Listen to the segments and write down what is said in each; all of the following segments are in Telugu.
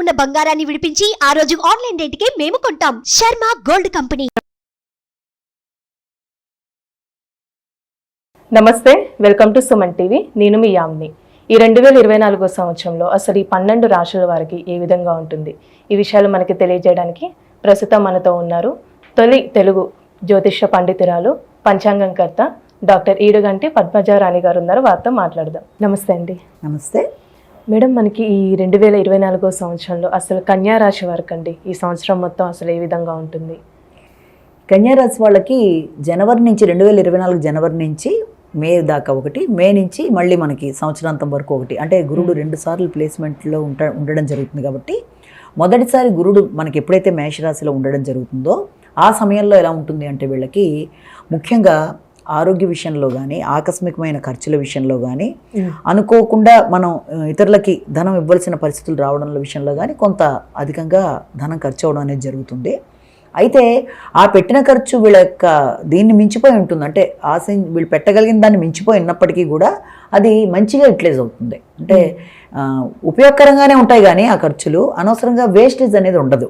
ఉన్న బంగారాన్ని విడిపించి ఆ రోజు ఆన్లైన్ రేటుకే మేము కొంటాం. Sharma gold company. నమస్తే వెల్కమ్ టు సుమన్ టీవీ. నేను మీ యామ్ని. ఈ రెండు వేల ఇరవై నాలుగో సంవత్సరంలో అసలు ఈ పన్నెండు రాశుల వారికి ఏ విధంగా ఉంటుంది? ఈ విషయాలు మనకి తెలియజేయడానికి ప్రస్తుతం మనతో ఉన్నారు తొలి తెలుగు జ్యోతిష పండితురాలు పంచాంగంకర్త డాక్టర్ ఈడుగంటి పద్మజారాణి గారు ఉన్నారు. వారితో మాట్లాడదాం. నమస్తే అండి. నమస్తే. మేడం మనకి ఈ రెండు వేల ఇరవై నాలుగో సంవత్సరంలో అసలు కన్యా రాశి వారికి అండి ఈ సంవత్సరం మొత్తం అసలు ఏ విధంగా ఉంటుంది? కన్యారాశి వాళ్ళకి జనవరి నుంచి రెండు వేల ఇరవై నాలుగు జనవరి నుంచి మే దాకా ఒకటి మే నుంచి మళ్ళీ మనకి సంవత్సరాంతం వరకు ఒకటి. అంటే గురుడు రెండు సార్లు ప్లేస్మెంట్లో ఉంట ఉండడం జరుగుతుంది కాబట్టి మొదటిసారి గురుడు మనకి ఎప్పుడైతే మేషరాశిలో ఉండడం జరుగుతుందో ఆ సమయంలో ఎలా ఉంటుంది అంటే వీళ్ళకి ముఖ్యంగా ఆరోగ్య విషయంలో కానీ ఆకస్మికమైన ఖర్చుల విషయంలో కానీ అనుకోకుండా మనం ఇతరులకి ధనం ఇవ్వాల్సిన పరిస్థితులు రావడంలో విషయంలో కానీ కొంత అధికంగా ధనం ఖర్చు అవడం అనేది జరుగుతుంది. అయితే ఆ పెట్టిన ఖర్చు వీళ్ళ యొక్క దీన్ని మించిపోయి ఉంటుంది. అంటే ఆశ వీళ్ళు పెట్టగలిగిన దాన్ని మించిపోయి ఉన్నప్పటికీ కూడా అది మంచిగా యూటిలైజ్ అవుతుంది. అంటే ఉపయోగకరంగానే ఉంటాయి కానీ ఆ ఖర్చులు. అనవసరంగా వేస్టేజ్ అనేది ఉండదు.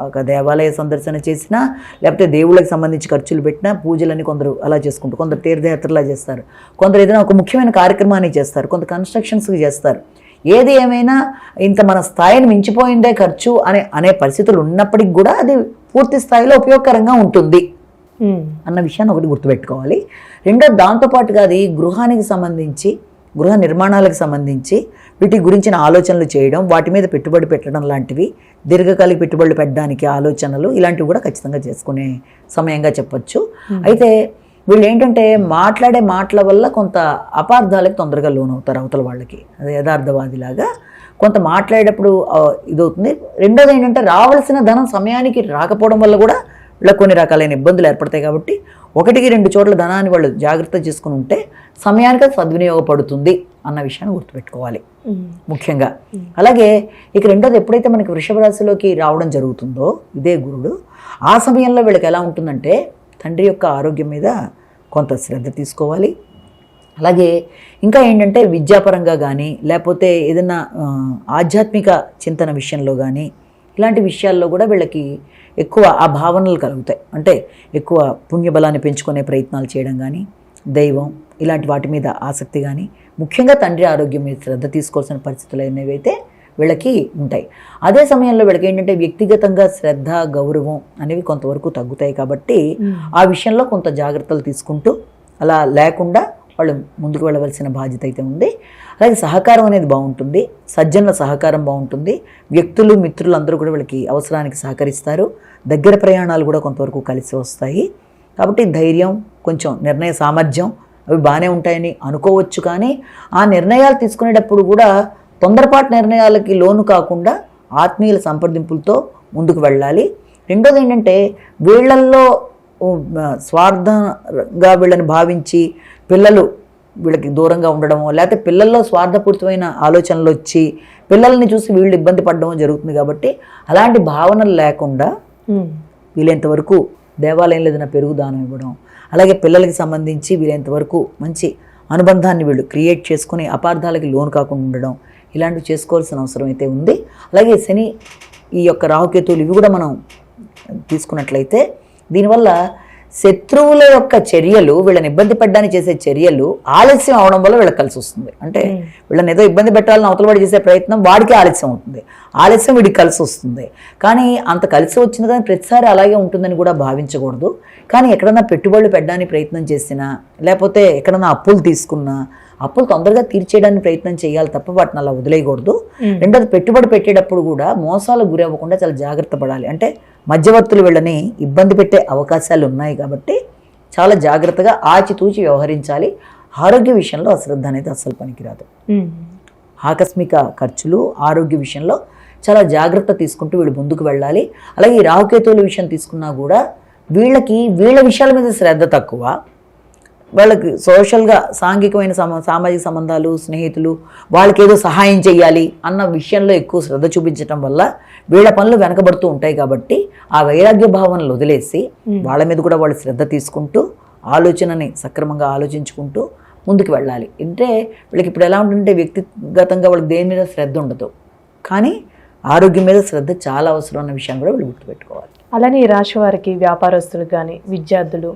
ఒక దేవాలయ సందర్శన చేసినా లేకపోతే దేవుళ్ళకి సంబంధించి ఖర్చులు పెట్టినా పూజలని కొందరు అలా చేసుకుంటారు కొందరు తీర్థయాత్రలా చేస్తారు. కొందరు ఏదైనా ఒక ముఖ్యమైన కార్యక్రమాన్ని చేస్తారు. కొంత కన్స్ట్రక్షన్స్కి చేస్తారు. ఏది ఏమైనా ఇంత మన స్థాయిని మించిపోయిందే ఖర్చు అనే అనే పరిస్థితులు ఉన్నప్పటికి కూడా అది పూర్తి స్థాయిలో ఉపయోగకరంగా ఉంటుంది. అన్న విషయాన్ని ఒకటి గుర్తుపెట్టుకోవాలి. రెండో దాంతోపాటుగా అది గృహానికి సంబంధించి గృహ నిర్మాణాలకు సంబంధించి వీటి గురించిన ఆలోచనలు చేయడం వాటి మీద పెట్టుబడి పెట్టడం లాంటివి దీర్ఘకాలిక పెట్టుబడులు పెట్టడానికి ఆలోచనలు ఇలాంటివి కూడా ఖచ్చితంగా చేసుకునే సమయంగా చెప్పొచ్చు. అయితే వీళ్ళు ఏంటంటే మాట్లాడే మాటల వల్ల కొంత అపార్థాలకు తొందరగా లోనవుతారు అవతల వాళ్ళకి. అది యథార్థవాదిలాగా కొంత మాట్లాడేటప్పుడు ఇదవుతుంది. రెండోది ఏంటంటే రావాల్సిన ధనం సమయానికి రాకపోవడం వల్ల కూడా వీళ్ళకి కొన్ని రకాలైన ఇబ్బందులు ఏర్పడతాయి కాబట్టి ఒకటికి రెండు చోట్ల ధనాన్ని వాళ్ళు జాగ్రత్త చేసుకుని ఉంటే సమయానికి అది సద్వినియోగపడుతుంది అన్న విషయాన్ని గుర్తుపెట్టుకోవాలి. ముఖ్యంగా. అలాగే ఇక రెండోది ఎప్పుడైతే మనకి వృషభ రాశిలోకి రావడం జరుగుతుందో ఇదే గురుడు ఆ సమయంలో వీళ్ళకి ఎలా ఉంటుందంటే తండ్రి యొక్క ఆరోగ్యం మీద కొంత శ్రద్ధ తీసుకోవాలి. అలాగే ఇంకా ఏంటంటే విద్యాపరంగా కానీ లేకపోతే ఏదైనా ఆధ్యాత్మిక చింతన విషయంలో కానీ ఇలాంటి విషయాల్లో కూడా వీళ్ళకి ఎక్కువ ఆ భావనలు కలుగుతాయి. అంటే ఎక్కువ పుణ్యబలాన్ని పెంచుకునే ప్రయత్నాలు చేయడం కానీ దైవం ఇలాంటి వాటి మీద ఆసక్తి కానీ ముఖ్యంగా తండ్రి ఆరోగ్యం మీద శ్రద్ధ తీసుకోవాల్సిన పరిస్థితులు అనేవి అయితే వీళ్ళకి ఉంటాయి. అదే సమయంలో వీళ్ళకి ఏంటంటే వ్యక్తిగతంగా శ్రద్ధ గౌరవం అనేవి కొంతవరకు తగ్గుతాయి కాబట్టి ఆ విషయంలో కొంత జాగ్రత్తలు తీసుకుంటూ అలా లేకుండా వాళ్ళు ముందుకు వెళ్ళవలసిన బాధ్యత అయితే ఉంది. అలాగే సహకారం అనేది బాగుంటుంది. సజ్జనుల సహకారం బాగుంటుంది. వ్యక్తులు మిత్రులు అందరూ కూడా వీళ్ళకి అవసరానికి సహకరిస్తారు. దగ్గర ప్రయాణాలు కూడా కొంతవరకు కలిసి వస్తాయి. కాబట్టి ధైర్యం కొంచెం నిర్ణయ సామర్థ్యం అవి బాగానే ఉంటాయని అనుకోవచ్చు కానీ ఆ నిర్ణయాలు తీసుకునేటప్పుడు కూడా తొందరపాటు నిర్ణయాలకి లోను కాకుండా ఆత్మీయుల సంప్రదింపులతో ముందుకు వెళ్ళాలి. రెండోది ఏంటంటే వీళ్ళల్లో స్వార్థంగా వీళ్ళని భావించి పిల్లలు వీళ్ళకి దూరంగా ఉండడమో లేకపోతే పిల్లల్లో స్వార్థపూరితమైన ఆలోచనలు వచ్చి పిల్లల్ని చూసి వీళ్ళు ఇబ్బంది పడడమో జరుగుతుంది కాబట్టి అలాంటి భావనలు లేకుండా వీలైనంత వరకు దేవాలయంలో ఏదైనా పెరుగు దానం ఇవ్వడం అలాగే పిల్లలకి సంబంధించి వీలైనంత వరకు మంచి అనుబంధాన్ని వీళ్ళు క్రియేట్ చేసుకుని అపార్థాలకి లోను కాకుండా ఉండడం ఇలాంటివి చేసుకోవాల్సిన అవసరం అయితే ఉంది. అలాగే శని ఈ యొక్క రాహుకేతువులు ఇవి కూడా మనం తీసుకున్నట్లయితే దీనివల్ల శత్రువుల యొక్క చర్యలు వీళ్ళని ఇబ్బంది పడ్డానికి చేసే చర్యలు ఆలస్యం అవడం వల్ల వీళ్ళకి కలిసి వస్తుంది. అంటే వీళ్ళని ఏదో ఇబ్బంది పెట్టాలని అవతల వాడు చేసే ప్రయత్నం వాడికి ఆలస్యం అవుతుంది. ఆలస్యం వీడికి కలిసి వస్తుంది. కానీ అంత కలిసి వచ్చింది కానీ ప్రతిసారి అలాగే ఉంటుందని కూడా భావించకూడదు. కానీ ఎక్కడన్నా పెట్టుబడులు పెట్టడానికి ప్రయత్నం చేసినా లేకపోతే ఎక్కడన్నా అప్పులు తీసుకున్నా అప్పులు తొందరగా తీర్చేయడానికి ప్రయత్నం చేయాలి తప్ప వాటిని అలా వదిలేయకూడదు. రెండోది పెట్టుబడి పెట్టేటప్పుడు కూడా మోసాలకు గురి అవ్వకుండా చాలా జాగ్రత్త పడాలి. అంటే మధ్యవర్తులు వీళ్ళని ఇబ్బంది పెట్టే అవకాశాలు ఉన్నాయి కాబట్టి చాలా జాగ్రత్తగా ఆచితూచి వ్యవహరించాలి. ఆరోగ్య విషయంలో అశ్రద్ధ అనేది అస్సలు పనికిరాదు. ఆకస్మిక ఖర్చులు ఆరోగ్య విషయంలో చాలా జాగ్రత్త తీసుకుంటూ వీళ్ళు ముందుకు వెళ్ళాలి. అలాగే ఈ రాహుకేతువుల విషయం తీసుకున్నా కూడా వీళ్ళకి వీళ్ళ విషయాల మీద శ్రద్ధ తక్కువ. వాళ్ళకి సోషల్గా సాంఘికమైన సమ సామాజిక సంబంధాలు స్నేహితులు వాళ్ళకి ఏదో సహాయం చేయాలి అన్న విషయంలో ఎక్కువ శ్రద్ధ చూపించడం వల్ల వీళ్ళ పనులు వెనకబడుతూ ఉంటాయి కాబట్టి ఆ వైరాగ్య భావనలు వదిలేసి వాళ్ళ మీద కూడా వాళ్ళు శ్రద్ధ తీసుకుంటూ ఆలోచనని సక్రమంగా ఆలోచించుకుంటూ ముందుకు వెళ్ళాలి. అంటే వీళ్ళకి ఇప్పుడు ఎలా ఉంటుందంటే వ్యక్తిగతంగా వాళ్ళకి దేని మీద శ్రద్ధ ఉండదు. కానీ ఆరోగ్యం మీద శ్రద్ధ చాలా అవసరం అన్న విషయాన్ని కూడా వీళ్ళు గుర్తుపెట్టుకోవాలి. అలానే ఈ రాశి వారికి వ్యాపారస్తులకు కానీ విద్యార్థులు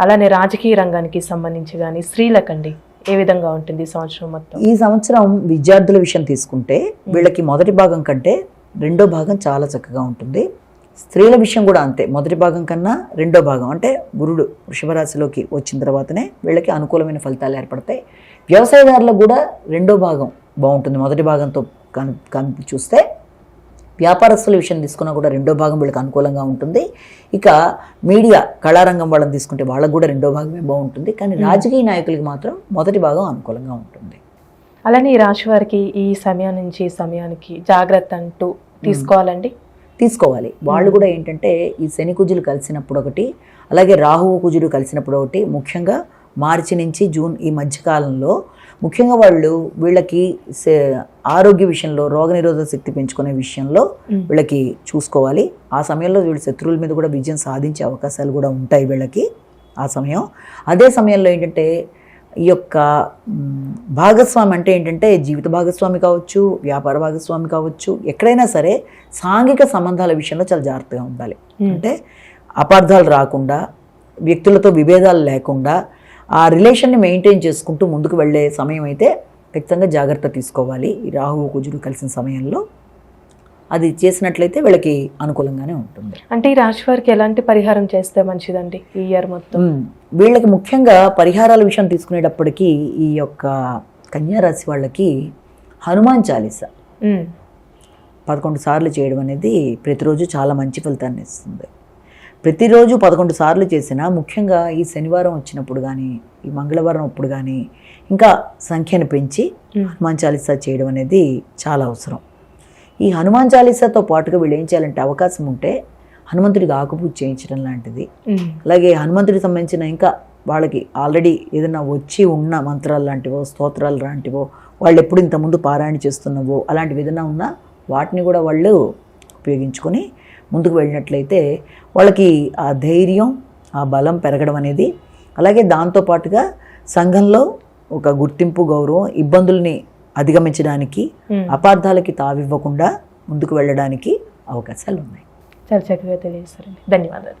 అలానే రాజకీయ రంగానికి సంబంధించి కానీ స్త్రీలకండి ఏ విధంగా ఉంటుంది ఈ సంవత్సరం మొత్తం? ఈ సంవత్సరం విద్యార్థుల విషయం తీసుకుంటే వీళ్ళకి మొదటి భాగం కంటే రెండో భాగం చాలా చక్కగా ఉంటుంది. స్త్రీల విషయం కూడా అంతే మొదటి భాగం కన్నా రెండో భాగం. అంటే గురుడు వృషభ రాశిలోకి వచ్చిన తర్వాతనే వీళ్ళకి అనుకూలమైన ఫలితాలు ఏర్పడతాయి. వ్యవసాయదారులకు కూడా రెండో భాగం బాగుంటుంది మొదటి భాగంతో కన్ కన్ చూస్తే. వ్యాపారస్తుల విషయం తీసుకున్నా కూడా రెండో భాగం వీళ్ళకి అనుకూలంగా ఉంటుంది. ఇక మీడియా కళారంగం వాళ్ళని తీసుకుంటే వాళ్ళకు కూడా రెండో భాగమే బాగుంటుంది. కానీ రాజకీయ నాయకులకి మాత్రం మొదటి భాగం అనుకూలంగా ఉంటుంది. అలానే ఈ రాశి వారికి ఈ సమయం నుంచి ఈ సమయానికి జాగ్రత్త అంటూ తీసుకోవాలండి? తీసుకోవాలి. వాళ్ళు కూడా ఏంటంటే ఈ శని కుజులు కలిసినప్పుడు ఒకటి అలాగే రాహువు కుజుడు కలిసినప్పుడు ఒకటి. ముఖ్యంగా మార్చి నుంచి జూన్ ఈ మధ్యకాలంలో ముఖ్యంగా వాళ్ళు వీళ్ళకి ఆరోగ్య విషయంలో రోగనిరోధక శక్తి పెంచుకునే విషయంలో. వీళ్ళకి చూసుకోవాలి ఆ సమయంలో వీళ్ళు శత్రువుల మీద కూడా విజయం సాధించే అవకాశాలు కూడా ఉంటాయి వీళ్ళకి ఆ సమయం అదే సమయంలో ఏంటంటే ఈ యొక్క భాగస్వామి అంటే ఏంటంటే జీవిత భాగస్వామి కావచ్చు వ్యాపార భాగస్వామి కావచ్చు ఎక్కడైనా సరే సాంఘిక సంబంధాల విషయంలో చాలా జాగ్రత్తగా ఉండాలి. అంటే అపార్థాలు రాకుండా వ్యక్తులతో విభేదాలు లేకుండా ఆ రిలేషన్ని మెయింటైన్ చేసుకుంటూ ముందుకు వెళ్ళే సమయం అయితే ఖచ్చితంగా జాగ్రత్త తీసుకోవాలి ఈ రాహువు కుజుడు కలిసిన సమయంలో అది చేసినట్లయితే వీళ్ళకి అనుకూలంగానే ఉంటుంది అంటే ఈ రాశి వారికి ఎలాంటి పరిహారం చేస్తే మంచిదండి ఈ ఇయర్ మొత్తం. వీళ్ళకి ముఖ్యంగా పరిహారాల విషయం తీసుకునేటప్పటికీ ఈ యొక్క కన్యా రాశి వాళ్ళకి హనుమాన్ చాలీస. పదకొండు సార్లు చేయడం అనేది ప్రతిరోజు చాలా మంచి ఫలితాన్ని ఇస్తుంది ప్రతిరోజు పదకొండు సార్లు చేసినా ముఖ్యంగా ఈ శనివారం వచ్చినప్పుడు కానీ ఈ మంగళవారం అప్పుడు కానీ ఇంకా సంఖ్యను పెంచి. హనుమాన్ చాలీసా చేయడం అనేది చాలా అవసరం ఈ హనుమాన్ చాలీసాతో పాటుగా వీళ్ళు ఏం చేయాలంటే అవకాశం ఉంటే హనుమంతుడికి ఆకుపూజ చేయించడం లాంటిది. అలాగే హనుమంతుడికి సంబంధించిన ఇంకా వాళ్ళకి ఆల్రెడీ ఏదైనా వచ్చి ఉన్న మంత్రాలు లాంటివో స్తోత్రాలు లాంటివో వాళ్ళు ఎప్పుడు ఇంతకుముందు పారాయణ చేస్తున్నవో అలాంటివి ఏదైనా ఉన్నా వాటిని కూడా వాళ్ళు ఉపయోగించుకొని ముందుకు వెళ్ళినట్లయితే వాళ్ళకి ఆ ధైర్యం ఆ బలం పెరగడం అనేది అలాగే దాంతోపాటుగా సంఘంలో ఒక గుర్తింపు గౌరవం ఇబ్బందుల్ని అధిగమించడానికి. అపార్థాలకి తావివ్వకుండా ముందుకు వెళ్ళడానికి అవకాశాలు ఉన్నాయి చాలా చక్కగా తెలియజేస్తారండి ధన్యవాదాలు.